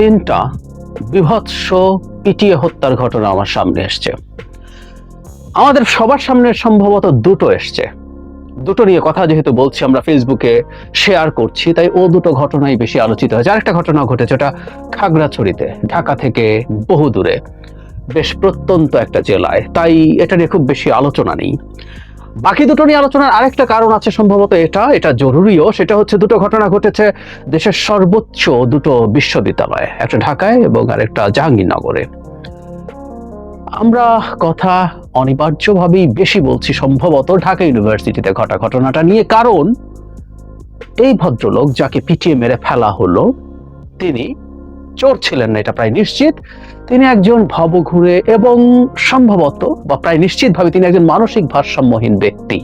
তিনটা বিভৎস পিটিয়ে হত্যার ঘটনা আমার সামনে এসছে। আমাদের সবার সামনে সম্ভবত দুটো এসছে। দুটো নিয়ে কথা যেহেতু বলছি, আমরা ফেসবুকে শেয়ার করছি, তাই ও দুটো ঘটনাই বেশি আলোচিত হয়েছে। আরেকটা ঘটনা ঘটেছে ওটা খাগড়াছড়িতে, ঢাকা থেকে বহু দূরে বেশ প্রত্যন্ত একটা জেলায়। তাই এটা নিয়ে খুব বেশি আলোচনা নেই। বাকি দুটো নিয়ে আলোচনার আরেকটা কারণ আছে সম্ভবত এটা এটা জরুরিও, সেটা হচ্ছে দুটো ঘটনা ঘটেছে দেশের সর্বোচ্চ দুটো বিশ্ববিদ্যালয়ে, একটা ঢাকায় এবং আরেকটা জাহাঙ্গীরনগরে। আমরা কথা অনিবার্যভাবেই বেশি বলছি সম্ভবত ঢাকা ইউনিভার্সিটিতে ঘটা ঘটনাটা নিয়ে, কারণ এই ভদ্রলোক যাকে পিটিয়ে মেরে ফেলা হলো, তিনি চোর ছিলেন না, এটা প্রায় নিশ্চিত। তিনি একজন ভবঘুরে এবং সম্ভবত বা প্রায় নিশ্চিতভাবে তিনি একজন মানসিক ভারসাম্যহীন ব্যক্তি।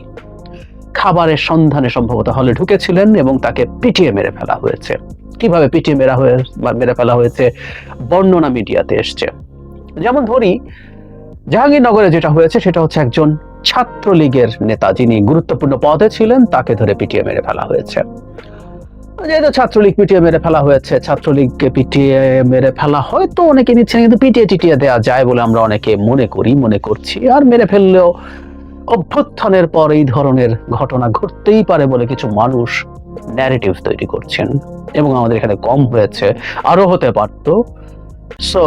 খাবারের সন্ধানে সম্ভবত হলে ঢুকেছিলেন এবং তাকে পিটিয়ে মেরে ফেলা হয়েছে। কীভাবে পিটিয়ে মেরা হয়ে মেরে ফেলা হয়েছে, বর্ণনা মিডিয়াতে এসছে। যেমন ধরি, জাহাঙ্গীরনগরে যেটা হয়েছে, সেটা হচ্ছে একজন ছাত্রলীগের নেতা, যিনি গুরুত্বপূর্ণ পদে ছিলেন, তাকে ধরে পিটিয়ে মেরে ফেলা হয়েছে। যেহেতু ছাত্রলীগ পিটিয়ে মেরে ফেলা হয়েছে, ছাত্রলীগকে পিটিয়ে মেরে ফেলা হয়তো অনেকে নিচ্ছেন কিন্তু পিটিয়ে টিটিয়ে দেওয়া যায় বলে আমরা অনেকে মনে করি, মনে করছি। আর মেরে ফেললেও অভ্যুত্থানের পর এই ধরনের ঘটনা ঘটতেই পারে বলে কিছু মানুষ ন্যারেটিভ তৈরি করছেন। এবং আমাদের এখানে কম হয়েছে আরও হতে পারতো। সো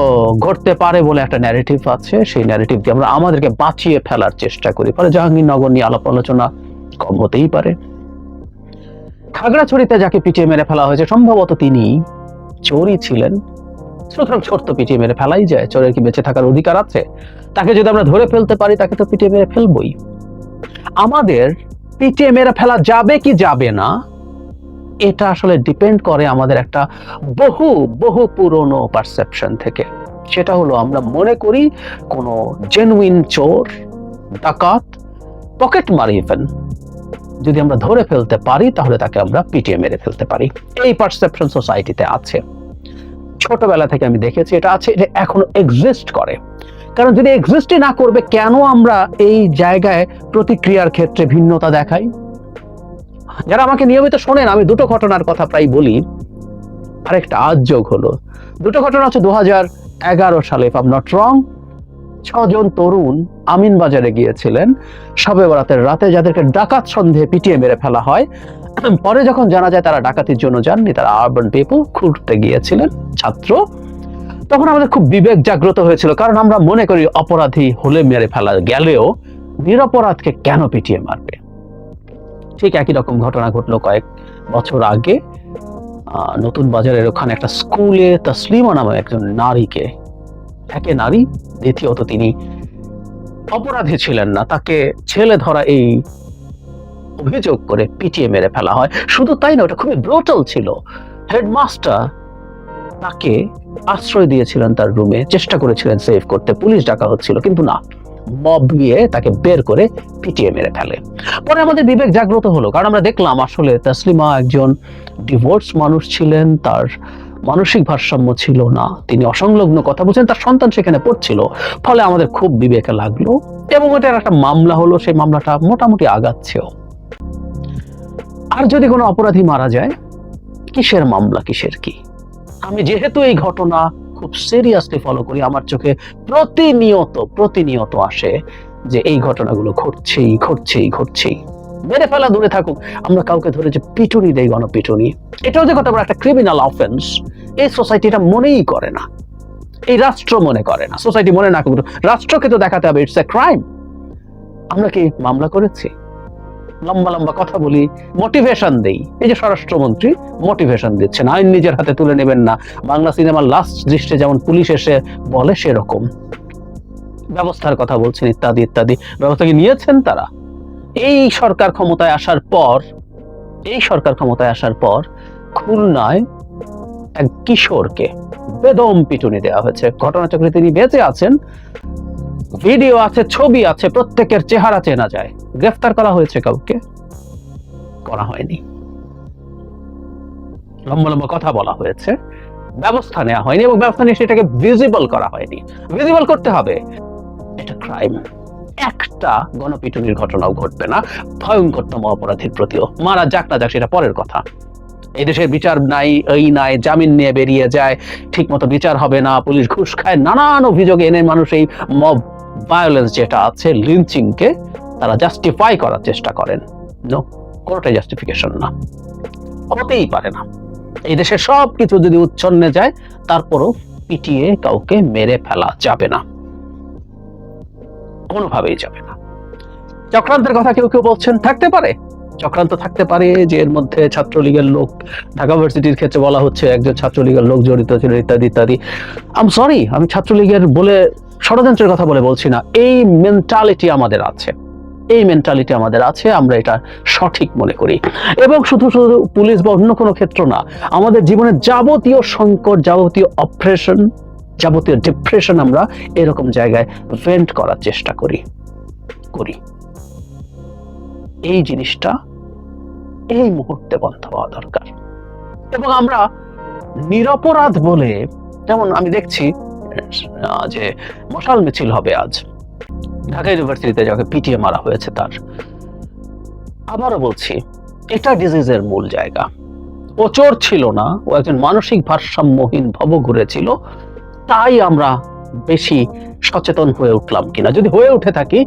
ঘটতে পারে বলে একটা ন্যারেটিভ আছে, সেই ন্যারেটিভ দিয়ে আমরা আমাদেরকে বাঁচিয়ে ফেলার চেষ্টা করি। ফলে জাহাঙ্গীরনগর নিয়ে আলাপ আলোচনা কম হতেই পারে। খাগড়াছড়িতে যাকে পিটিয়ে মেরে ফেলা হয়েছে, সম্ভবত তিনি চোরই ছিলেন। সুতরাং চোর তো পিটিয়ে মেরে ফেলাই যায়, চোরের কি বেঁচে থাকার অধিকার আছে? তাকে যদি আমরা ধরে ফেলতে পারি, তাকে তো পিটিয়ে মেরে ফেলবই। আমাদের পিটিয়ে মেরে ফেলা যাবে কি যাবে না, এটা আসলে ডিপেন্ড করে আমাদের একটা বহু বহু পুরনো পারসেপশন থেকে। সেটা হলো আমরা মনে করি কোনো জেনুইন চোর, ডাকাত পকেট মারি ইভেন যদি আমরা ধরে ফেলতে পারি, তাহলে তাকে আমরা পিটিয়ে মেরে ফেলতে পারি। এই পারসেপশন সোসাইটিতে আছে। ছোটবেলা থেকে আমি দেখেছি এটা আছে, এটা এখনও এক্সিস্ট করে। কারণ যদি এক্সিস্টই না করবে, কেন আমরা এই জায়গায় প্রতিক্রিয়ার ক্ষেত্রে ভিন্নতা দেখাই? যারা আমাকে নিয়মিত শোনেন, আমি দুটো ঘটনার কথা প্রায় বলি। আরেকটা আজ যোগ হলো। দুটো ঘটনা হচ্ছে দু সালে ইফ আম নট রং ছজন তরুণ আমিন বাজারে গিয়েছিলেন। সবে বরাতের রাতে যাদেরকে ডাকাত সন্দেহে পিটিয়ে মেরে ফেলা হয়, পরে যখন জানা যায় তারা ডাকাতির জন্য যাননি, তারা আরবান পিপল ঘুরতে গিয়েছিলেন, ছাত্র। তখন আমাদের খুব বিবেক জাগ্রত হয়েছিল, কারণ আমরা মনে করি অপরাধী হলে মেরে ফেলা গেলেও নিরপরাধকে কেন পিটিয়ে মারবে? ঠিক একই রকম ঘটনা ঘটলো কয়েক বছর আগে। নতুন বাজারের ওখানে একটা স্কুলে তসলিমা নামে একজন নারীকে একে নারী, দ্বিতীয়ত তিনি অপরাধী ছিলেন না। তাকে ছেলে ধরা এই অভিযোগ করে পিটিয়ে মেরে ফেলা হয়। শুধু তাই না ওটা খুবই ব্রোটাল ছিল। হেডমাস্টার তাকে আশ্রয় দিয়েছিলেন তার রুমে চেষ্টা করেছিলেন সেভ করতে। পুলিশ ডাকা হচ্ছিল, কিন্তু না। মব গিয়ে তাকে বের করে পিটিয়ে মেরে ফেলে। পরে আমাদের বিবেক জাগ্রত হলো, কারণ আমরা দেখলাম আসলে তাসলিমা একজন ডিভোর্স মানুষ ছিলেন। তার মানসিক ভারসাম্য ছিল না। তিনি অসংলগ্ন কথা বলছেন, তার সন্তান সেখানে পড়ছিল। ফলে আমাদের খুব বিবেকে লাগল এবং ওটার একটা মামলা হলো, সেই মামলাটা মোটামুটি আগাচ্ছেও। আর যদি কোনো অপরাধী মারা যায়, কিসের মামলা, কিসের কি? আমি যেহেতু এই ঘটনা খুব সিরিয়াসলি ফলো করি, আমার চোখে প্রতিনিয়ত প্রতিনিয়ত আসে যে এই ঘটনাগুলো ঘটছেই ঘটছেই ঘটছেই। মেরে ফেলা দূরে থাকুক, আমরা কাউকে ধরে যে পিটুনি দেই গণপিটুনি, এটাও যে কত বড় একটা ক্রিমিনাল অফেন্স এই সোসাইটি এটা মনেই করে না। এই রাষ্ট্র মনে করে না। সোসাইটি মনে না করুক, রাষ্ট্রকে তো দেখাতে হবে ইটস এ ক্রাইম আমরা কি মামলা করেছি? লম্বা লম্বা কথা বলি মোটিভেশন দেই। এই যে স্বরাষ্ট্রমন্ত্রী মোটিভেশন দিচ্ছেন, আইন নিজের হাতে তুলে নেবেন না। বাংলা সিনেমার লাস্ট দৃষ্টে যেমন পুলিশ এসে বলে সেরকম। ব্যবস্থার কথা বলছেন ইত্যাদি ইত্যাদি। ব্যবস্থা কি নিয়েছেন তারা? এই সরকার ক্ষমতায় আসার পর, এই সরকার ক্ষমতায় আসার পর খুলনায় এক কিশোরকে বেদম পিটুনি দেওয়া হয়েছে। ঘটনাচক্রে তিনি বেঁচে আছেন, ভিডিও আছে, ছবি আছে, প্রত্যেকের চেহারা চেনা যায়। গ্রেফতার করা হয়েছে কাউকে? করা হয়নি। লম্বা লম্বা কথা বলা হয়েছে। ব্যবস্থা নেওয়া হয়নি এবং ব্যবস্থা নিয়ে সেটাকে ভিজিবল করা হয়নি। ভিজিবল করতে হবে। এটা ক্রাইম একটা গণপিটুনির ঘটনাও ঘটবে না, ভয়ঙ্করতম অপরাধীর প্রতিও। মারা যাক না যাক, সেটা পরের কথা। এই দেশের বিচার নাই, এই নাই, জামিন নিয়ে বেরিয়ে যায় ঠিক মতো বিচার হবে না, পুলিশ ঘুষ খায়, নানান অভিযোগ এনে মানুষ এই মব ভায়োলেন্স যেটা আছে লিঞ্চিংকে তারা জাস্টিফাই করার চেষ্টা করেন। নো কোনোটাই জাস্টিফিকেশন না। হতেই পারে না। এই দেশে সব কিছু যদি উচ্ছন্নে যায়, তারপরও পিটিয়ে কাউকে মেরে ফেলা যাবে না। কোনোভাবেই যাবে না। চক্রান্তের কথা কেউ কেউ বলছেন, থাকতে পারে। চক্রান্ত থাকতে পারে যে এর মধ্যে ছাত্রলীগের লোক, ঢাকা ভার্সিটির ক্ষেত্রে বলা হচ্ছে একজন ছাত্রলীগের লোক জড়িত ছিল, ইত্যাদি ইত্যাদি। আম সরি আমি ছাত্রলীগের বলে, ষড়যন্ত্রের কথা বলে বলছি না। এই মেন্টালিটি আমাদের আছে। এই মেন্টালিটি আমাদের আছে, আমরা এটা সঠিক মনে করি। এবং শুধু শুধু পুলিশ বা অন্য কোনো ক্ষেত্র না, আমাদের জীবনের যাবতীয় সংকট, যাবতীয় অপারেশন যাবতীয় ডিপ্রেশন আমরা এরকম জায়গায় ভেন্ট করার চেষ্টা করি করি। এই জিনিসটা এই মুহূর্তে বন্ধ হওয়া দরকার। এবং আমরা নিরপরাধ বলে, যেমন আমি দেখছি যে মশাল মিছিল হবে আজ। ঢাকা ইউনিভার্সিটিতে যাকে পিটিএ মারা হয়েছে তার। আবারও বলছি, এটা ডিজিজের মূল জায়গা। ও চোর ছিল না, ও একজন মানসিক ভারসাম্যহীন ভবঘুরে ছিল। তাই আমরা বেশি সচেতন হয়ে উঠলাম কিনা? যদি হয়ে উঠে থাকি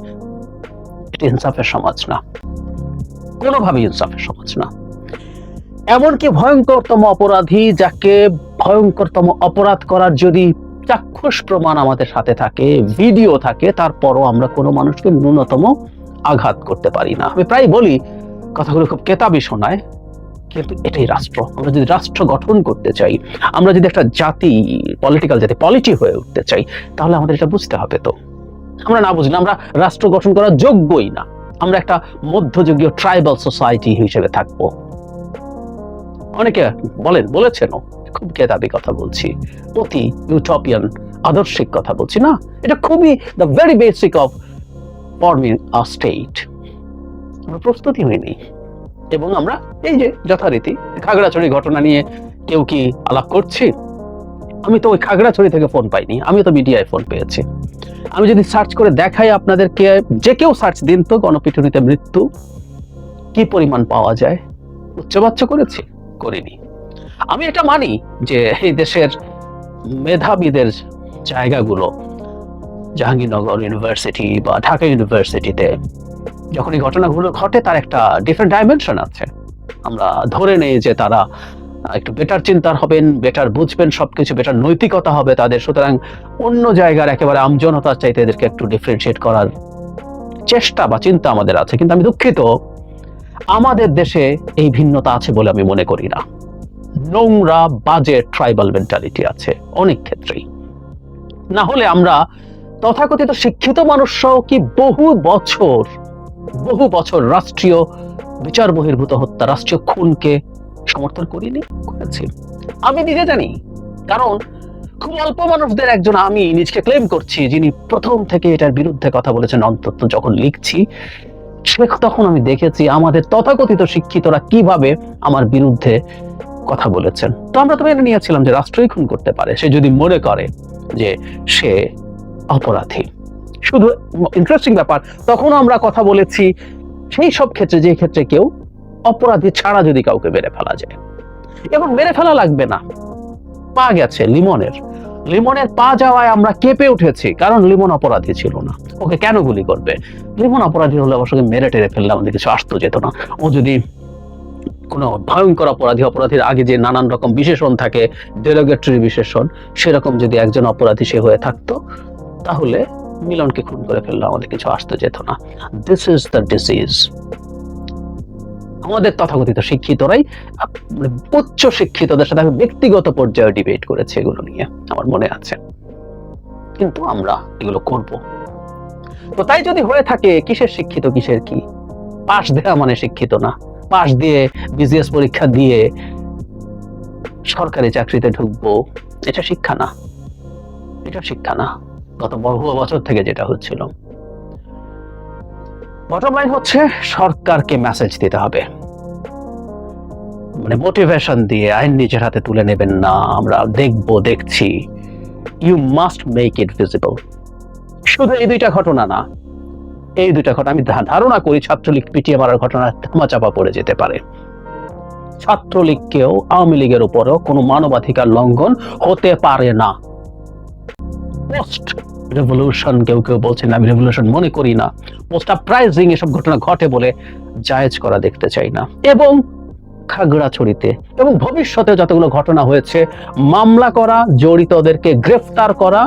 ইনসাফের সমাজ না। কোনোভাবেই ইনসাফের সমাজ না। এমনকি ভয়ঙ্করতম অপরাধী যাকে ভয়ঙ্করতম অপরাধ করার যদি চাক্ষুষ প্রমাণ আমাদের সাথে থাকে, ভিডিও থাকে, তারপরও আমরা কোনো মানুষকে ন্যূনতম আঘাত করতে পারি না। আমি প্রায় বলি, কথাগুলো খুব কেতাবি শোনায়। কিন্তু এটাই রাষ্ট্র। আমরা যদি রাষ্ট্র গঠন করতে চাই, আমরা যদি একটা জাতি পলিটিক্যাল জাতি পলিটি হয়ে উঠতে চাই, তাহলে আমাদের এটা বুঝতে হবে তো। আমরা না বুঝলে আমরা রাষ্ট্র গঠন করার যোগ্যই না। আমরা একটা মধ্যযুগীয় ট্রাইবাল সোসাইটি হিসেবে থাকব। অনেকে বলেন, বলেছেনও, খুব কেতাবি কথা বলছি, অতি ইউটোপিয়ান আদর্শিক কথা বলছি, না, এটা খুবই the very basic of forming a state আমরা প্রস্তুতি হইনি এবং আমরা এই যে যথারীতি খাগড়াছড়ি ঘটনা নিয়ে কেউ কি আলাপ করছি? আমি তো ওই খাগড়াছড়ি থেকে ফোন পাইনি, আমি তো মিডিয়ায় ফোন পেয়েছি। আমি যদি সার্চ করে দেখাই আপনাদেরকে, যে কেউ সার্চ দিন তো গণপিটুনিতে মৃত্যু, কি পরিমাণ পাওয়া যায়? উচ্চবাচ্য করেছি? করিনি। আমি এটা মানি যে এই দেশের মেধাবীদের জায়গাগুলো, জাহাঙ্গীরনগর ইউনিভার্সিটি বা ঢাকা ইউনিভার্সিটিতে যখন এই ঘটনাগুলো ঘটে, তার একটা ডিফারেন্ট ডাইমেনশন আছে। আমরা ধরে নেই যে তারা একটু বেটার চিন্তার হবেন বেটার বুঝবেন সবকিছু বেটার নৈতিকতা হবে তাদের। সুতরাং অন্য জায়গার একেবারে আমজনতার চাইতে এদেরকে একটু ডিফারেন্সিয়েট করার চেষ্টা বা চিন্তা আমাদের আছে। কিন্তু আমি দুঃখিত, আমাদের দেশে এই ভিন্নতা আছে বলে আমি মনে করি না। নোংরা, বাজে ট্রাইবাল মেন্টালিটি আছে অনেক ক্ষেত্রেই। না হলে আমরা তথাকথিত শিক্ষিত মানুষ সহ কি বহু বছর বহু বছর রাষ্ট্রীয় বিচার বহির্ভূত হত্যা রাষ্ট্রীয় খুনকে সমর্থন করিনি, করেছি। আমি নিজে জানি, কারণ খুব অল্প মানুষদের একজন আমি নিজকে ক্লেম করছি, যিনি প্রথম থেকে এটার বিরুদ্ধে কথা বলেছেন, অন্তত যখন লিখছি, সে তখন আমি দেখেছি আমাদের তথাকথিত শিক্ষিতরা কীভাবে আমার বিরুদ্ধে কথা বলেছেন। তো আমরা তো মেনে নিয়েছিলাম যে রাষ্ট্রই খুন করতে পারে, সে যদি মনে করে যে সে অপরাধী। শুধু ইন্টারেস্টিং ব্যাপার তখন আমরা কথা বলেছি সেই সব ক্ষেত্রে যে ক্ষেত্রে কেউ অপরাধী ছাড়া যদি কাউকে মেরে ফেলা যায়। এবং মেরে ফেলা লাগবে না। পা গেছে লিমনের। লিমনের পা যাওয়ায় আমরা কেঁপে উঠেছি, কারণ লিমন অপরাধী ছিল না। ওকে কেন গুলি করবে? লিমন অপরাধী হলে অবশ্যই মেরে টেরে ফেললে আমাদের কিছু আসতো যেত না। ও যদি কোনো ভয়ঙ্কর অপরাধী, অপরাধীর আগে যে নানান রকম বিশেষণ থাকে ডেরোগেটরি বিশেষণ, সেরকম যদি একজন অপরাধী সে হয়ে থাকতো, তাহলে মিলনকে খুন করে ফেললে আমাদের কিছু আসতে যেত না। দিস ইজ দ্য ডিজিজ আমাদের তথাকথিত শিক্ষিতরাই মানে উচ্চ শিক্ষিতদের সাথে আমি ব্যক্তিগত পর্যায়ে ডিবেট করেছি এগুলো নিয়ে, আমার মনে আছে। কিন্তু আমরা এগুলো করব। তো তাই যদি হয়ে থাকে, কিসের শিক্ষিত, কিসের কি? পাশ দেওয়া মানে শিক্ষিত না। পাশ দিয়ে বিজিএস পরীক্ষা দিয়ে সরকারি চাকরিতে ঢুকবো, এটা শিক্ষা না। এটা শিক্ষা না। গত বহু বছর থেকে যেটা হচ্ছিল। বটম লাইন হচ্ছে, সরকারকে মেসেজ দিতে হবে। মানে মোটিভেশন দিয়ে আইন নিজের হাতে তুলে নেবেন না, আমরা দেখব, দেখছি। You must make it visible শুধু এই দুইটা ঘটনা না, এই দুইটা ঘটনা, আমি ধারণা করি ছাত্রলীগ পিটিয়ে মারার ঘটনা ধামাচাপা পড়ে যেতে পারে। ছাত্রলীগকেও আওয়ামী লীগের উপরও কোনো মানবাধিকার লঙ্ঘন হতে পারে না। পোস্ট রেভলিউশন কেউ কেউ বলছেন, আমি রেভলিউশন মনে করি না। পোস্ট আপরাইজিং এসব ঘটনা ঘটে বলে জায়েজ করা দেখতে চাই না। এবং খাগড়াছড়িতে এবং ভবিষ্যতে যতগুলো ঘটনা হয়েছে, মামলা করা, জড়িতদেরকে গ্রেফতার করা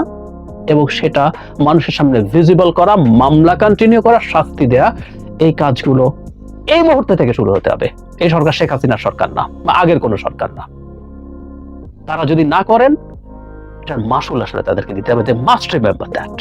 এবং সেটা মানুষের সামনে ভিজিবল করা, মামলা কন্টিনিউ করা, শাস্তি দেয়া, এই কাজগুলো এই মুহূর্তে থেকে শুরু হতে হবে। এই সরকার শেখ হাসিনার সরকার না, বা আগের কোনো সরকার না। তারা যদি না করেন এটার মাসুল আসলে তাদেরকে দিতে হবে দে মাস্ট রিমেম্বার দ্যাট